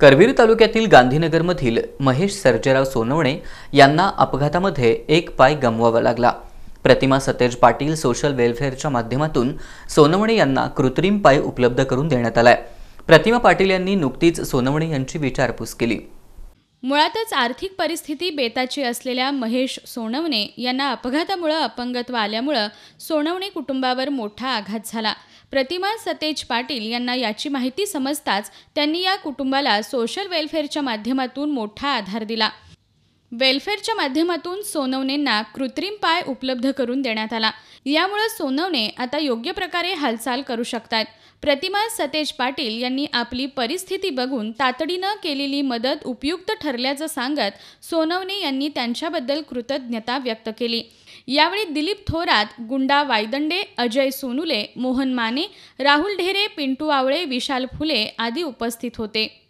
करवीर तालुक्यातील गांधीनगरमधील महेश सर्जेराव सोनवणे यांना अपघातामध्ये एक पाय गमवावा लागला. प्रतिमा सतेज पाटील सोशल वेलफेअरच्या माध्यमातून सोनवणे यांना कृत्रिम पाय उपलब्ध करून देण्यात आलाय. प्रतिमा पाटील यांनी नुकतीच सोनवणे यांची विचारपूस केली. मुळातच आर्थिक परिस्थिती बेताची असलेल्या महेश सोनवणे यांना अपघातामुळं अपंगत्व आल्यामुळं सोनवणे कुटुंबावर मोठा आघात झाला. प्रतिमा सतेज पाटील यांना याची माहिती समजताच त्यांनी या कुटुंबाला सोशल वेलफेअरच्या माध्यमातून मोठा आधार दिला. वेलफेअरच्या माध्यमातून सोनवणेंना कृत्रिम पाय उपलब्ध करून देण्यात आला. यामुळे सोनवणे आता योग्य प्रकारे हालचाल करू शकतात. प्रतिमा सतेज पाटील यांनी आपली परिस्थिती बघून तातडीनं केलेली मदत उपयुक्त ठरल्याचं सांगत सोनवणे यांनी त्यांच्याबद्दल कृतज्ञता व्यक्त केली. यावेळी दिलीप थोरात गुंडा वायदंडे अजय सोनुले मोहन माने राहुल ढेरे पिंटू आवळे विशाल फुले आदी उपस्थित होते.